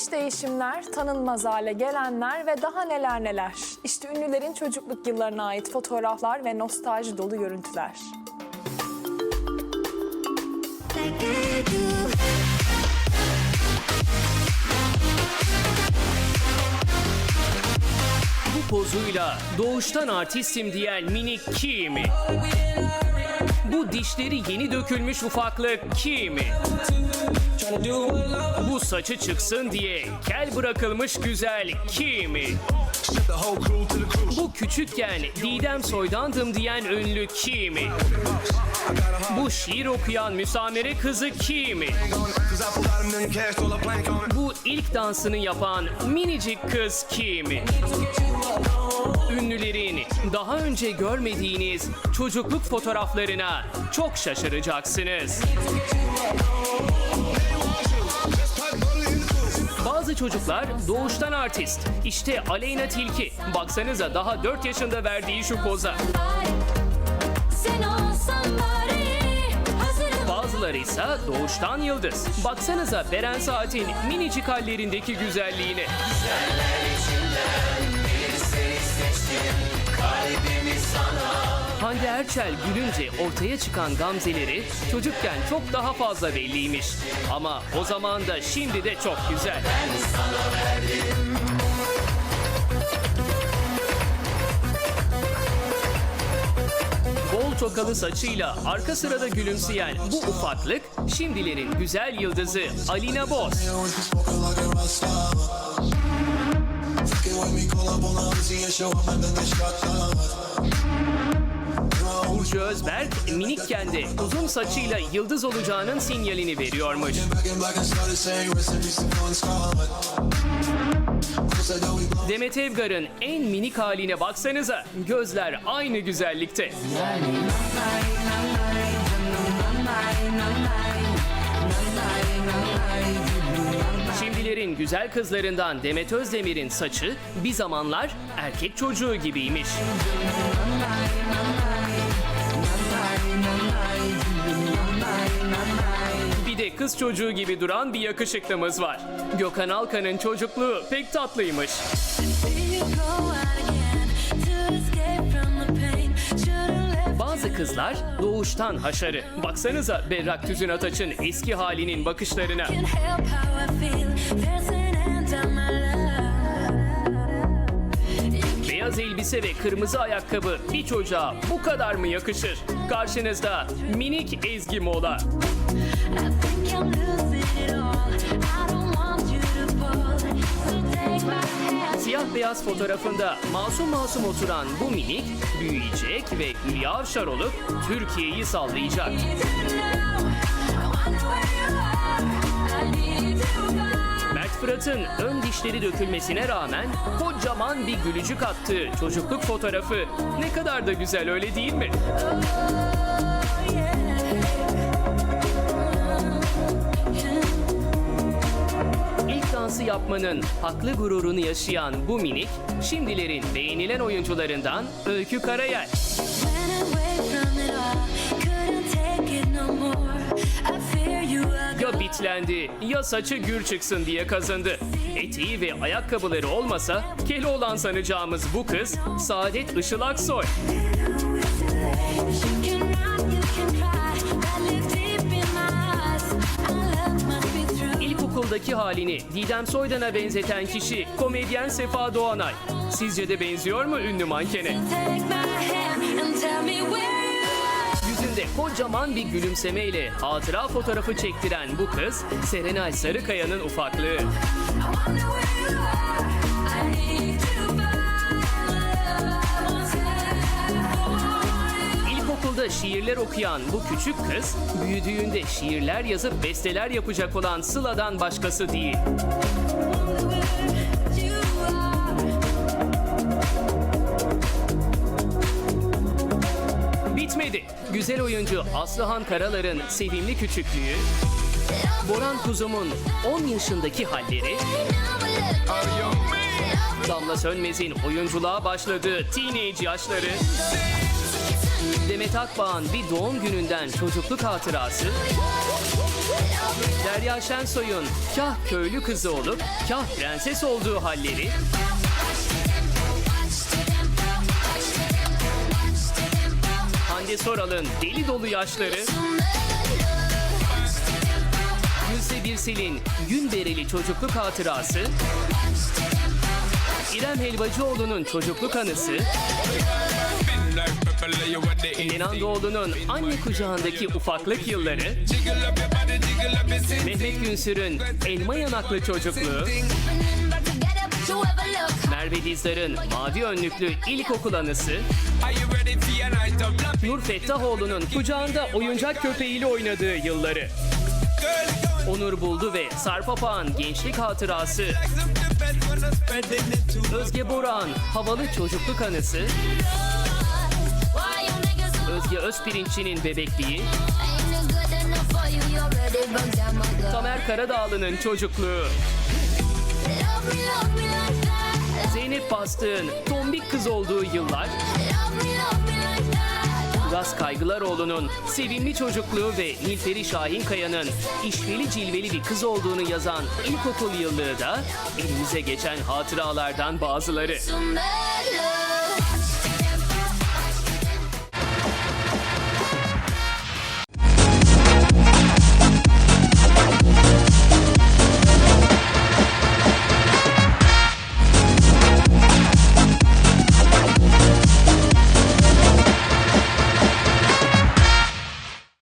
İş değişimler, tanınmaz hale gelenler ve daha neler neler. İşte ünlülerin çocukluk yıllarına ait fotoğraflar ve nostalji dolu görüntüler. Bu pozuyla doğuştan artistim diyen minik kimi? Bu dişleri yeni dökülmüş ufaklık kimi? Bu saçı çıksın diye kel bırakılmış güzel kimi? Bu küçükken Didem Soydandım diyen ünlü kimi? Bu şiir okuyan müsamere kızı kimi? Bu ilk dansını yapan minicik kız kimi? Ünlülerin daha önce görmediğiniz çocukluk fotoğraflarına çok şaşıracaksınız. Bazı çocuklar doğuştan artist. İşte Aleyna Tilki. Baksanıza daha 4 yaşında verdiği şu poza. Bazıları ise doğuştan yıldız. Baksanıza Beren Saat'in minicik hallerindeki güzelliğine. Hande Erçel gülünce ortaya çıkan gamzeleri çocukken çok daha fazla belliymiş. Ama o zaman da şimdi de çok güzel. Bol tokalı saçıyla arka sırada gülümseyen bu ufaklık şimdilerin güzel yıldızı Alina Boz. Burcu Özberk minikken de uzun saçıyla yıldız olacağının sinyalini veriyormuş. Demet Evgar'ın en minik haline baksanıza gözler aynı güzellikte. Şimdilerin güzel kızlarından Demet Özdemir'in saçı bir zamanlar erkek çocuğu gibiymiş. Bir de kız çocuğu gibi duran bir yakışıklımız var. Gökhan Alkan'ın çocukluğu pek tatlıymış. Kızlar doğuştan haşarı. Baksanıza Berrak Tüzün Ataç'ın eski halinin bakışlarına. Beyaz elbise ve kırmızı ayakkabı bir çocuğa bu kadar mı yakışır? Karşınızda minik Ezgi Mola. I think I'm losing it all I don't want you to fall Siyah beyaz fotoğrafında masum masum oturan bu minik büyüyecek ve Hülya olup Türkiye'yi sallayacak. Mert Fırat'ın ön dişleri dökülmesine rağmen kocaman bir gülücük attığı çocukluk fotoğrafı ne kadar da güzel öyle değil mi? İlk dansı yapmanın haklı gururunu yaşayan bu minik, şimdilerin beğenilen oyuncularından Öykü Karayel. Ya bitlendi ya saçı gür çıksın diye kazındı. Eteği ve ayakkabıları olmasa Keloğlan sanacağımız bu kız Saadet Işıl Aksoy. İlkokuldaki halini Didem Soydan'a benzeten kişi komedyen Sefa Doğanay. Sizce de benziyor mu ünlü mankene? Yüzünde kocaman bir gülümsemeyle hatıra fotoğrafı çektiren bu kız Serenay Sarıkaya'nın ufaklığı. İlkokulda şiirler okuyan bu küçük kız, büyüdüğünde şiirler yazıp besteler yapacak olan Sıla'dan başkası değil. Bitmedi. Güzel oyuncu Aslıhan Karalar'ın sevimli küçüklüğü, Boran Kuzum'un 10 yaşındaki halleri, Damla Sönmez'in oyunculuğa başladığı teenage yaşları, Demet Akbağ'ın bir doğum gününden çocukluk hatırası, Derya Şensoy'un kah köylü kızı olup kah prenses olduğu halleri, Hande Soral'ın deli dolu yaşları, Gülse Birsel'in gün bereli çocukluk hatırası, İrem Helvacıoğlu'nun çocukluk anısı, Kenan Doğulu'nun anne kucağındaki ufaklık yılları, Mehmet Günsür'ün elma yanaklı çocukluğu, Merve Dizdar'ın mavi önlüklü ilkokul anısı, Nur Fettahoğlu'nun kucağında oyuncak köpeğiyle oynadığı yılları, Onur Buldu ve Sarp Apağan gençlik hatırası, Özge Boran havalı çocukluk anısı, Özge Özpirinççi'nin bebekliği, Tamer Karadağlı'nın çocukluğu, Zeynep Bastık'ın tombik kız olduğu yıllar, Gaz Kaygılaroğlu'nun sevimli çocukluğu ve Nilperi Şahinkaya'nın işveli cilveli bir kız olduğunu yazan ilkokul yıllığı da elimize geçen hatıralardan bazıları.